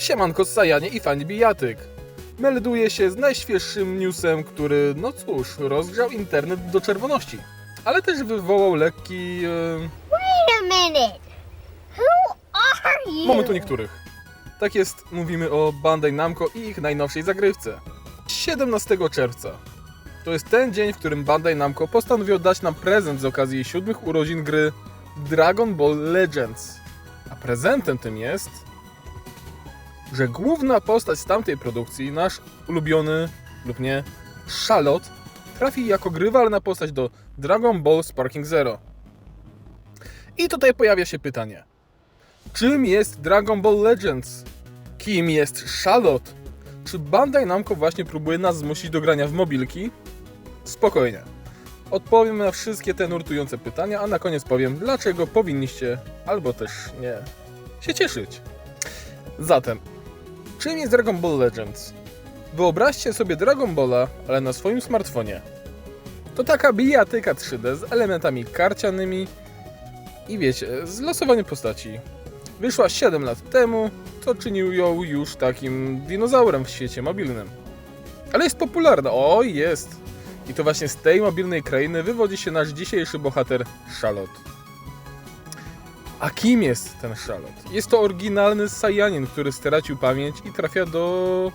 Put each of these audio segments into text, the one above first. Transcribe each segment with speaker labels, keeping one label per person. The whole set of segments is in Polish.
Speaker 1: Siemanko Sajanie i fani bijatyk. Melduje się z najświeższym newsem, który, no cóż, rozgrzał internet do czerwoności. Ale też wywołał lekki... E,
Speaker 2: Wait a minute. Who are you?
Speaker 1: moment u niektórych. Tak jest, mówimy o Bandai Namco i ich najnowszej zagrywce. 17 czerwca. To jest ten dzień, w którym Bandai Namco postanowił dać nam prezent z okazji siódmych urodzin gry Dragon Ball Legends. A prezentem tym jest, że główna postać z tamtej produkcji, nasz ulubiony lub nie, Charlotte, trafi jako grywalna postać do Dragon Ball Sparking Zero. I tutaj pojawia się pytanie. Czym jest Dragon Ball Legends? Kim jest Charlotte? Czy Bandai Namco właśnie próbuje nas zmusić do grania w mobilki? Spokojnie. Odpowiem na wszystkie te nurtujące pytania, a na koniec powiem, dlaczego powinniście, albo też nie, się cieszyć. Zatem, czym jest Dragon Ball Legends? Wyobraźcie sobie Dragon Balla, ale na swoim smartfonie. To taka bijatyka 3D z elementami karcianymi i wiecie, z losowaniem postaci. Wyszła 7 lat temu, co czynił ją już takim dinozaurem w świecie mobilnym. Ale jest popularna, o jest! I to właśnie z tej mobilnej krainy wywodzi się nasz dzisiejszy bohater Charlotte. A kim jest ten Charlotte? Jest to oryginalny Saiyanin, który stracił pamięć i trafia do...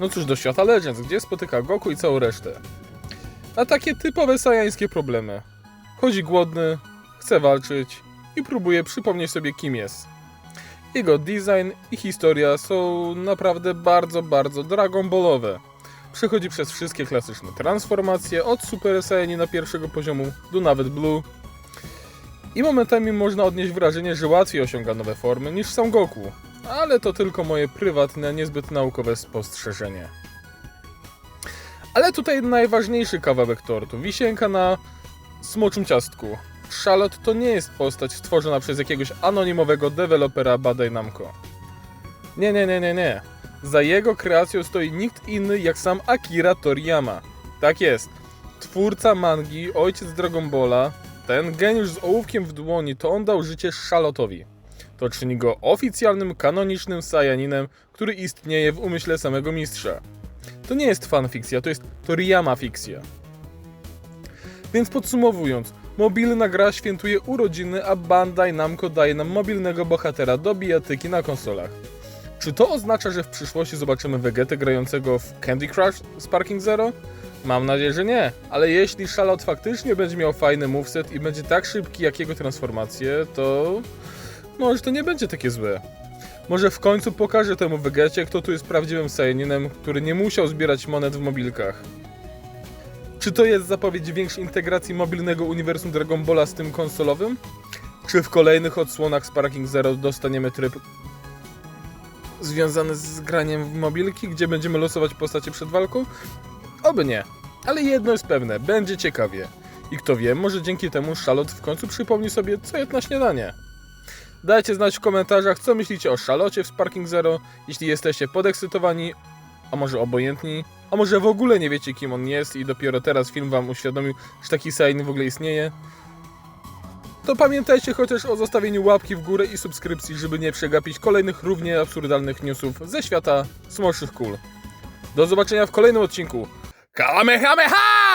Speaker 1: no cóż, do świata Legends, gdzie spotyka Goku i całą resztę. A takie typowe sajańskie problemy. Chodzi głodny, chce walczyć i próbuje przypomnieć sobie kim jest. Jego design i historia są naprawdę bardzo, bardzo Dragon Ballowe. Przechodzi przez wszystkie klasyczne transformacje, od Super Saiyanina pierwszego poziomu do nawet Blue. I momentami można odnieść wrażenie, że łatwiej osiąga nowe formy niż sam Goku. Ale to tylko moje prywatne, niezbyt naukowe spostrzeżenie. Ale tutaj najważniejszy kawałek tortu, wisienka na smoczym ciastku. Charlotte to nie jest postać stworzona przez jakiegoś anonimowego dewelopera Bandai Namco. Nie, nie, nie, nie, nie. Za jego kreacją stoi nikt inny jak sam Akira Toriyama. Tak jest. Twórca mangi, ojciec Dragon Balla, ten geniusz z ołówkiem w dłoni, to on dał życie Charlotte'owi. To czyni go oficjalnym, kanonicznym Saiyaninem, który istnieje w umyśle samego mistrza. To nie jest fanfikcja, to jest Toriyama fikcja. Więc podsumowując, mobilna gra świętuje urodziny, a Bandai Namco daje nam mobilnego bohatera do bijatyki na konsolach. Czy to oznacza, że w przyszłości zobaczymy Vegetę grającego w Candy Crush Sparking Zero? Mam nadzieję, że nie, ale jeśli Charlotte faktycznie będzie miał fajny moveset i będzie tak szybki jak jego transformacje, to może to nie będzie takie złe. Może w końcu pokaże temu Vegecie, kto tu jest prawdziwym Saiyaninem, który nie musiał zbierać monet w mobilkach. Czy to jest zapowiedź większej integracji mobilnego uniwersum Dragon Balla z tym konsolowym? Czy w kolejnych odsłonach Sparking Zero dostaniemy tryb związany z graniem w mobilki, gdzie będziemy losować postacie przed walką? Oby nie. Ale jedno jest pewne, będzie ciekawie. I kto wie, może dzięki temu Charlotte w końcu przypomni sobie, co jest na śniadanie. Dajcie znać w komentarzach, co myślicie o Charlotte w Sparking Zero, jeśli jesteście podekscytowani, a może obojętni, a może w ogóle nie wiecie kim on jest i dopiero teraz film wam uświadomił, że taki Saiyan w ogóle istnieje. To pamiętajcie chociaż o zostawieniu łapki w górę i subskrypcji, żeby nie przegapić kolejnych równie absurdalnych newsów ze świata smoczych kul. Do zobaczenia w kolejnym odcinku. Kamehameha!